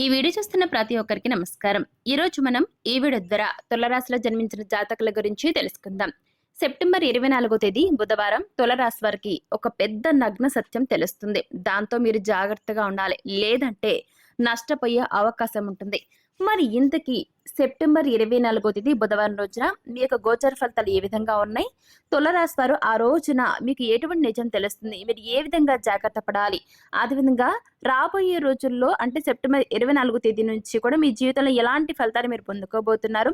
ఈ వీడియో చూస్తున్న ప్రతి ఒక్కరికి నమస్కారం. ఈరోజు మనం ఈ వీడియో ద్వారా తులరాశిలో జన్మించిన జాతకుల గురించి తెలుసుకుందాం. సెప్టెంబర్ ఇరవై నాలుగో తేదీ బుధవారం తులరాశి వారికి ఒక పెద్ద నగ్న సత్యం తెలుస్తుంది. దాంతో మీరు జాగ్రత్తగా ఉండాలి. లేదంటే నష్టపోయే అవకాశం ఉంటుంది. మరి ఇంతకీ సెప్టెంబర్ ఇరవై నాలుగో తేదీ బుధవారం రోజున మీ యొక్క గోచర ఫలితాలు ఏ విధంగా ఉన్నాయి? తులరాశి వారు ఆ రోజున మీకు ఎటువంటి నిజం తెలుస్తుంది? మీరు ఏ విధంగా జాగ్రత్త పడాలి? అదేవిధంగా రాబోయే రోజుల్లో అంటే సెప్టెంబర్ ఇరవై నాలుగో తేదీ నుంచి కూడా మీ జీవితంలో ఎలాంటి ఫలితాలు మీరు పొందుకోబోతున్నారు?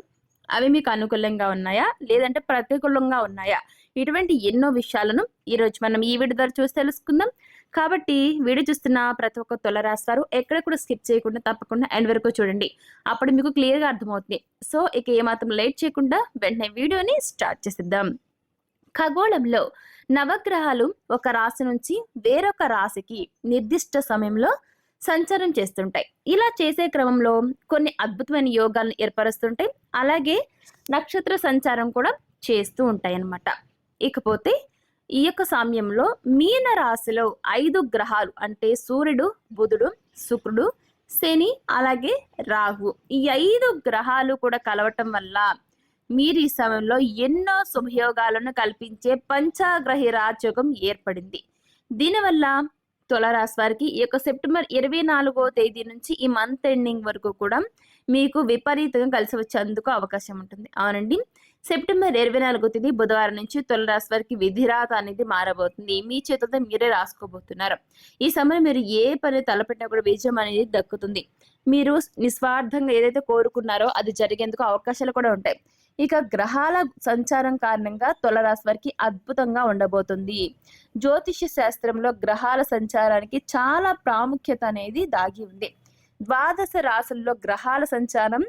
అవి మీకు అనుకూలంగా ఉన్నాయా? లేదంటే ప్రతికూలంగా ఉన్నాయా? ఇటువంటి ఎన్నో విషయాలను ఈరోజు మనం ఈ వీడియో ద్వారా చూసి తెలుసుకుందాం. కాబట్టి వీడియో చూస్తున్న ప్రతి ఒక్క తొల రాస్తారు. ఎక్కడ కూడా స్కిప్ చేయకుండా తప్పకుండా ఎండ్ వరకు చూడండి. అప్పుడు మీకు క్లియర్గా అర్థమవుతుంది. సో ఇక ఏమాత్రం లేట్ చేయకుండా వెంటనే వీడియోని స్టార్ట్ చేసిద్దాం. ఖగోళంలో నవగ్రహాలు ఒక రాశి నుంచి వేరొక రాశికి నిర్దిష్ట సమయంలో సంచారం చేస్తుంటాయి. ఇలా చేసే క్రమంలో కొన్ని అద్భుతమైన యోగాలను ఏర్పరుస్తుంటాయి. అలాగే నక్షత్ర సంచారం కూడా చేస్తూ ఉంటాయి అన్నమాట ఇకపోతే ఈ యొక్క సమయంలో మీన రాశిలో ఐదు గ్రహాలు అంటే సూర్యుడు బుధుడు శుక్రుడు శని అలాగే రాహు. ఈ ఐదు గ్రహాలు కూడా కలవటం వల్ల మీరు ఈ సమయంలో ఎన్నో శుభయోగాలను కల్పించే పంచాగ్రహి రాజయోగం ఏర్పడింది. దీనివల్ల తులరాశి వారికి ఈ యొక్క సెప్టెంబర్ ఇరవై నాలుగో తేదీ నుంచి ఈ మంత్ ఎండింగ్ వరకు కూడా మీకు విపరీతంగా కలిసి వచ్చేందుకు అవకాశం ఉంటుంది. అవునండి. సెప్టెంబర్ ఇరవై నాలుగో తేదీ బుధవారం నుంచి తులరాశి వారికి విధిరాత అనేది మారబోతుంది. మీ చేతులతో మీరే రాసుకోబోతున్నారు. ఈ సమయం మీరు ఏ పని తలపెట్టినా కూడా విజయం అనేది దక్కుతుంది. మీరు నిస్వార్థంగా ఏదైతే కోరుకున్నారో అది జరిగేందుకు అవకాశాలు కూడా ఉంటాయి. ఇక గ్రహాల సంచారం కారణంగా తులరాశి వారికి అద్భుతంగా ఉండబోతుంది. జ్యోతిష శాస్త్రంలో గ్రహాల సంచారానికి చాలా ప్రాముఖ్యత అనేది దాగి ఉంది. ద్వాదశ రాశుల్లో గ్రహాల సంచారం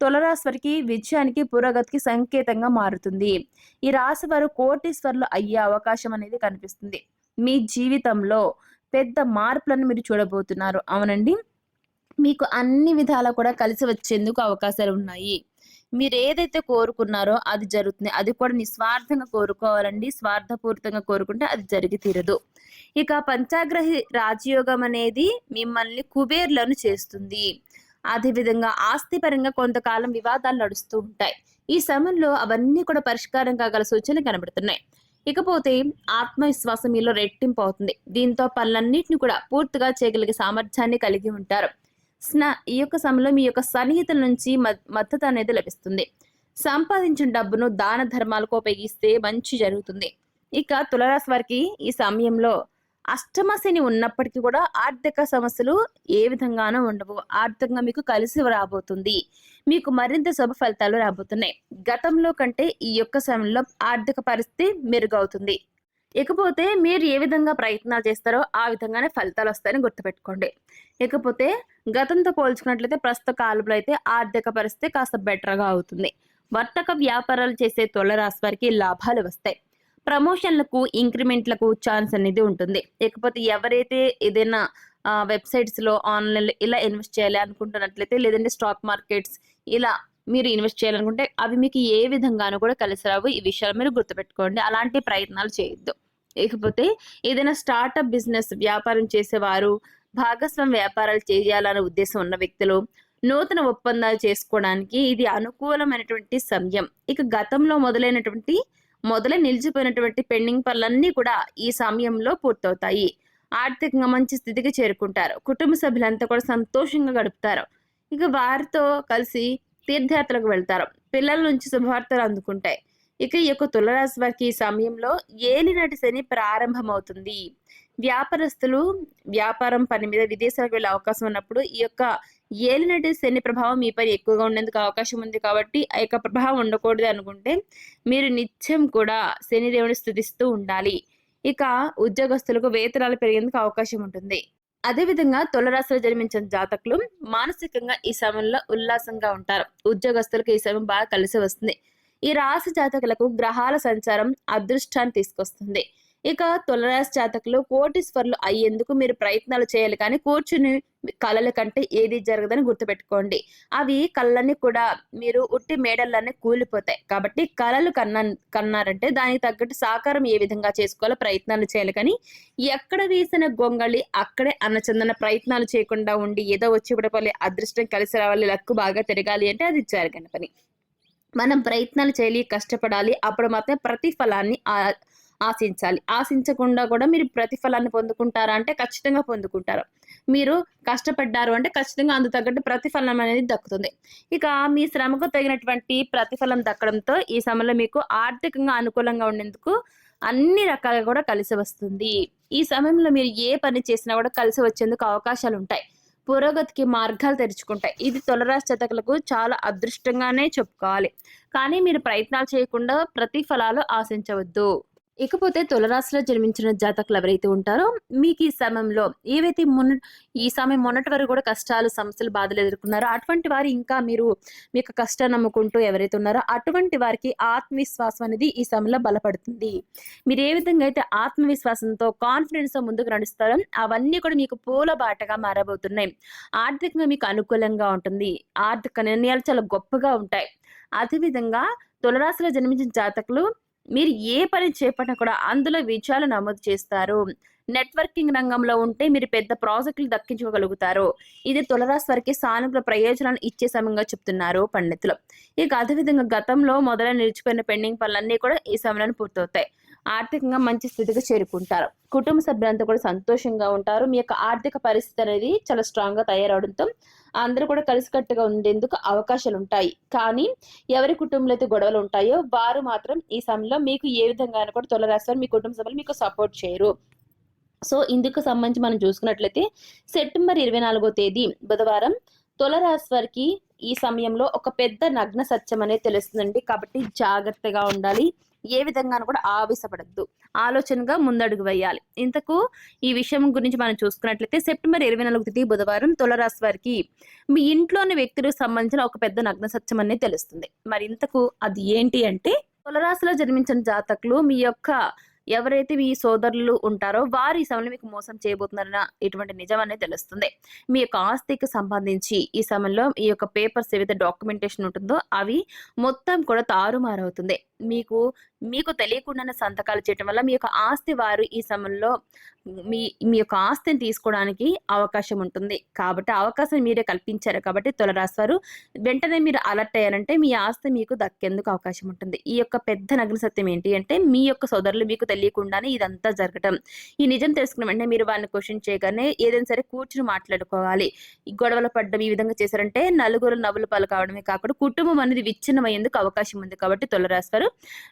తులరాశి వారికి విజయానికి పురోగతికి సంకేతంగా మారుతుంది. ఈ రాశి వారు కోటీశ్వర్లు అయ్యే అవకాశం అనేది కనిపిస్తుంది. మీ జీవితంలో పెద్ద మార్పులను మీరు చూడబోతున్నారు. అవునండి. మీకు అన్ని విధాలా కూడా కలిసి వచ్చేందుకు అవకాశాలు ఉన్నాయి. మీరు ఏదైతే కోరుకున్నారో అది జరుగుతుంది. అది కూడా నిస్వార్థంగా కోరుకోవాలండి. స్వార్థపూరితంగా కోరుకుంటే అది జరిగి తీరదు. ఇక పంచాగ్రహి రాజయోగం అనేది మిమ్మల్ని కుబేర్లను చేస్తుంది. అదేవిధంగా ఆస్తిపరంగా కొంతకాలం వివాదాలు నడుస్తూ ఉంటాయి. ఈ సమయంలో అవన్నీ కూడా పరిష్కారం కాగల సూచనలు కనబడుతున్నాయి. ఇకపోతే ఆత్మవిశ్వాసం మీలో రెట్టింపు అవుతుంది. దీంతో పనులన్నింటినీ కూడా పూర్తిగా చేయగలిగే సామర్థ్యాన్ని కలిగి ఉంటారు. స్నా ఈ యొక్క సమయంలో మీ యొక్క సన్నిహితుల నుంచి మద్దతు అనేది లభిస్తుంది. సంపాదించిన డబ్బును దాన ధర్మాలకు ఉపయోగిస్తే మంచి జరుగుతుంది. ఇక తులరాశి వారికి ఈ సమయంలో అష్టమ శని ఉన్నప్పటికీ కూడా ఆర్థిక సమస్యలు ఏ విధంగానూ ఉండవు. ఆర్థికంగా మీకు కలిసి రాబోతుంది. మీకు మరింత శుభ ఫలితాలు రాబోతున్నాయి. గతంలో కంటే ఈ యొక్క సమయంలో ఆర్థిక పరిస్థితి మెరుగవుతుంది. ఇకపోతే మీరు ఏ విధంగా ప్రయత్నాలు చేస్తారో ఆ విధంగానే ఫలితాలు వస్తాయని గుర్తుపెట్టుకోండి. ఇకపోతే గతంతో పోల్చుకున్నట్లయితే ప్రస్తుత కాలంలో అయితే ఆర్థిక పరిస్థితి కాస్త బెటర్గా అవుతుంది. వర్తక వ్యాపారాలు చేసే తొల రాశి వారికి లాభాలు వస్తాయి. ప్రమోషన్లకు ఇంక్రిమెంట్లకు ఛాన్స్ అనేది ఉంటుంది. ఇకపోతే ఎవరైతే ఏదైనా వెబ్సైట్స్లో ఆన్లైన్లో ఇలా ఇన్వెస్ట్ చేయాలి అనుకుంటున్నట్లయితే లేదంటే స్టాక్ మార్కెట్స్ ఇలా మీరు ఇన్వెస్ట్ చేయాలనుకుంటే అవి మీకు ఏ విధంగానూ కూడా కలిసి రావు. ఈ విషయాలు మీరు గుర్తుపెట్టుకోండి. అలాంటి ప్రయత్నాలు చేయొద్దు. ఇకపోతే ఏదైనా స్టార్టప్ బిజినెస్ వ్యాపారం చేసేవారు భాగస్వామ్య వ్యాపారాలు చేయాలనే ఉద్దేశం ఉన్న వ్యక్తులు నూతన ఒప్పందాలు చేసుకోవడానికి ఇది అనుకూలమైనటువంటి సమయం. ఇక గతంలో మొదలైనటువంటి మొదలై నిలిచిపోయినటువంటి పెండింగ్ పనులన్నీ కూడా ఈ సమయంలో పూర్తవుతాయి. ఆర్థికంగా మంచి స్థితికి చేరుకుంటారు. కుటుంబ సభ్యులంతా కూడా సంతోషంగా గడుపుతారు. ఇక వారితో కలిసి తీర్థయాత్రకు వెళ్తారు. పిల్లల నుంచి శుభవార్తలు అందుకుంటాయి. ఇక ఈ యొక్క తులరాశి వారికి ఈ సమయంలో ఏలినటి శని ప్రారంభమవుతుంది. వ్యాపారస్తులు వ్యాపారం పని మీద విదేశాలకు వెళ్ళే అవకాశం ఉన్నప్పుడు ఈ యొక్క ఏలినటి శని ప్రభావం మీపై ఎక్కువగా ఉండేందుకు అవకాశం ఉంది కాబట్టి ఆ యొక్క ప్రభావం ఉండకూడదు అనుకుంటే మీరు నిత్యం కూడా శనిదేవుని స్థుతిస్తూ ఉండాలి. ఇక ఉద్యోగస్తులకు వేతనాలు పెరిగేందుకు అవకాశం ఉంటుంది. అదేవిధంగా తులరాశిలో జన్మించిన జాతకులు మానసికంగా ఈ సమయంలో ఉల్లాసంగా ఉంటారు. ఉద్యోగస్తులకు ఈ సమయం బాగా కలిసి వస్తుంది. ఈ రాశి జాతకులకు గ్రహాల సంచారం అదృష్టాన్ని తీసుకొస్తుంది. ఇక తులరాశి జాతకులు కోటీశ్వర్లు అయ్యేందుకు మీరు ప్రయత్నాలు చేయాలి. కానీ కూర్చుని కళల కంటే ఏది జరగదని గుర్తుపెట్టుకోండి. అవి కళ్ళని కూడా మీరు ఉట్టి మేడల్లోనే కూలిపోతాయి. కాబట్టి కళలు కన్నా కన్నారంటే దానికి తగ్గట్టు సాకారం ఏ విధంగా చేసుకోవాలో ప్రయత్నాలు చేయాలి. కానీ ఎక్కడ వేసిన గొంగళి అక్కడే అన్నచందన ప్రయత్నాలు చేయకుండా ఉండి ఏదో వచ్చి పడిపోలే అదృష్టం కలిసి రావాలి లక్కు బాగా తిరగాలి అంటే అది జరగని పని. మనం ప్రయత్నాలు చేయాలి కష్టపడాలి. అప్పుడు మాత్రమే ప్రతిఫలాన్ని ఆశించాలి. ఆశించకుండా కూడా మీరు ప్రతిఫలాన్ని పొందుకుంటారా అంటే ఖచ్చితంగా పొందుకుంటారు. మీరు కష్టపడ్డారు అంటే ఖచ్చితంగా అందు తగ్గట్టు ప్రతిఫలం అనేది దక్కుతుంది. ఇక మీ శ్రమకు తగినటువంటి ప్రతిఫలం దక్కడంతో ఈ సమయంలో మీకు ఆర్థికంగా అనుకూలంగా ఉండేందుకు అన్ని రకాలుగా కూడా కలిసి వస్తుంది. ఈ సమయంలో మీరు ఏ పని చేసినా కూడా కలిసి వచ్చేందుకు అవకాశాలు ఉంటాయి. పురోగతికి మార్గాలు తెరుచుకుంటాయి. ఇది తులరాశి జాతకులకు చాలా అదృష్టంగానే చెప్పుకోవాలి. కానీ మీరు ప్రయత్నాలు చేయకుండా ప్రతిఫలాలు ఆశించవద్దు. ఇకపోతే తులరాశిలో జన్మించిన జాతకులు ఎవరైతే ఉంటారో మీకు ఈ సమయంలో ఏవైతే మొన్న ఈ సమయం మొన్నటి వరకు కూడా కష్టాలు సమస్యలు బాధలు ఎదుర్కొన్నారో అటువంటి వారు ఇంకా మీరు మీకు కష్టాన్ని నమ్ముకుంటూ ఎవరైతే ఉన్నారో అటువంటి వారికి ఆత్మవిశ్వాసం అనేది ఈ సమయంలో బలపడుతుంది. మీరు ఏ విధంగా అయితే ఆత్మవిశ్వాసంతో కాన్ఫిడెన్స్తో ముందుకు నడుస్తారో అవన్నీ కూడా మీకు పూల బాటగా మారబోతున్నాయి. ఆర్థికంగా మీకు అనుకూలంగా ఉంటుంది. ఆర్థిక నిర్ణయాలు చాలా గొప్పగా ఉంటాయి. అదేవిధంగా తులరాశిలో జన్మించిన జాతకులు మీరు ఏ పని చేపట్టినా కూడా అందులో విజయాలు నమోదు చేస్తారు. నెట్వర్కింగ్ రంగంలో ఉంటే మీరు పెద్ద ప్రాజెక్టులు దక్కించుకోగలుగుతారు. ఇది తులరాశి వారికి సానుకూల ప్రయోజనాలు ఇచ్చే సమయంగా చెప్తున్నారు పండితులు. ఇక అదేవిధంగా గతంలో మొదలై నిలిచిపోయిన పెండింగ్ పనులన్నీ కూడా ఈ సమయంలో పూర్తవుతాయి. ఆర్థికంగా మంచి స్థితికి చేరుకుంటారు. కుటుంబ సభ్యులంతా కూడా సంతోషంగా ఉంటారు. మీ యొక్క ఆర్థిక పరిస్థితి అనేది చాలా స్ట్రాంగ్గా తయారవడంతో అందరూ కూడా కలిసికట్టుగా ఉండేందుకు అవకాశాలు ఉంటాయి కానీ ఎవరి కుటుంబంలో అయితే గొడవలు ఉంటాయో వారు మాత్రం ఈ సమయంలో మీకు ఏ విధంగా కూడా తొలరాస్తారు మీ కుటుంబ సభ్యులు మీకు సపోర్ట్ చేయరు. సో ఇందుకు సంబంధించి మనం చూసుకున్నట్లయితే సెప్టెంబర్ ఇరవై నాలుగో తేదీ బుధవారం తులరాశి వారికి ఈ సమయంలో ఒక పెద్ద నగ్న సత్యం అనేది తెలుస్తుందండి. కాబట్టి జాగ్రత్తగా ఉండాలి. ఏ విధంగా కూడా ఆవేశపడద్దు. ఆలోచనగా ముందడుగు వేయాలి. ఇంతకు ఈ విషయం గురించి మనం చూసుకున్నట్లయితే సెప్టెంబర్ ఇరవై నాలుగు తేదీ బుధవారం తులరాశి వారికి మీ ఇంట్లోని వ్యక్తులకు సంబంధించిన ఒక పెద్ద నగ్న సత్యం అనేది తెలుస్తుంది. మరి ఇంతకు అది ఏంటి అంటే తులరాశిలో జన్మించిన జాతకులు మీ యొక్క ఎవరైతే మీ సోదరులు ఉంటారో వారు ఈ సమయంలో మీకు మోసం చేయబోతున్నారన్న ఇటువంటి నిజం అనేది తెలుస్తుంది. మీ యొక్క ఆస్తికి సంబంధించి ఈ సమయంలో ఈ యొక్క పేపర్స్ ఏవైతే డాక్యుమెంటేషన్ ఉంటుందో అవి మొత్తం కూడా తారుమారవుతుంది. మీకు మీకు తెలియకుండానే సంతకాలు చేయటం వల్ల మీ యొక్క ఆస్తి వారు ఈ సమయంలో మీ మీ యొక్క ఆస్తిని తీసుకోవడానికి అవకాశం ఉంటుంది. కాబట్టి అవకాశం మీరే కల్పించారు కాబట్టి తులరాశి వారు వెంటనే మీరు అలర్ట్ అయ్యారంటే మీ ఆస్తి మీకు దక్కేందుకు అవకాశం ఉంటుంది. ఈ యొక్క పెద్ద నగ్న సత్యం ఏంటి అంటే మీ యొక్క సోదరులు మీకు తెలియకుండానే ఇదంతా జరగటం. ఈ నిజం తెలుసుకున్న వెంటనే మీరు వారిని క్వశ్చన్ చేయగానే ఏదైనా సరే కూర్చుని మాట్లాడుకోవాలి. ఈ గొడవలు పడ్డం ఈ విధంగా చేశారంటే నలుగురు నవ్వులు పాలు కావడమే కాకుండా కుటుంబం అనేది విచ్ఛిన్నమయ్యేందుకు అవకాశం ఉంది. కాబట్టి తులరాశి వారు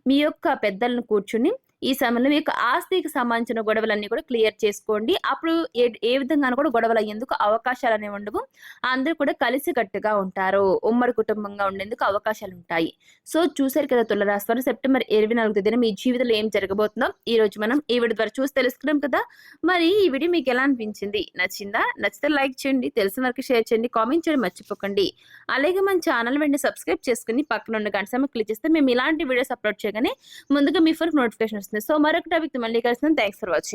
మీ యొక్క పెద్దలను కూర్చుని ఈ సమయంలో మీకు ఆస్తికి సంబంధించిన గొడవలన్నీ కూడా క్లియర్ చేసుకోండి. అప్పుడు ఏ ఏ విధంగానూ కూడా గొడవలు అయ్యేందుకు అవకాశాలు అనేవి ఉండవు. అందరూ కూడా కలిసికట్టుగా ఉంటారు. ఉమ్మడి కుటుంబంగా ఉండేందుకు అవకాశాలు ఉంటాయి సో చూసారు కదా తులరాశి వారు సెప్టెంబర్ ఇరవై నాలుగు తేదీన మీ జీవితంలో ఏం జరగబోతుందో ఈ రోజు మనం ఈ వీడియో ద్వారా చూసి తెలుసుకున్నాం కదా. మరి ఈ వీడియో మీకు ఎలా అనిపించింది? నచ్చిందా? నచ్చితే లైక్ చేయండి తెలిసిన వరకు షేర్ చేయండి కామెంట్ చేయడం మర్చిపోకండి. అలాగే మన ఛానల్ వెంటనే సబ్స్క్రైబ్ చేసుకుని పక్కన ఉన్న గంట సమయం క్లిక్ చేస్తే మేము ఇలాంటి వీడియోస్ అప్లోడ్ చేయగానే ముందుగా మీ ఫోన్ నోటిఫికేషన్ వస్తుంది. సో మరొక టాపిక్ మళ్ళీ కలిసిన థ్యాంక్స్ ఫర్ వాచింగ్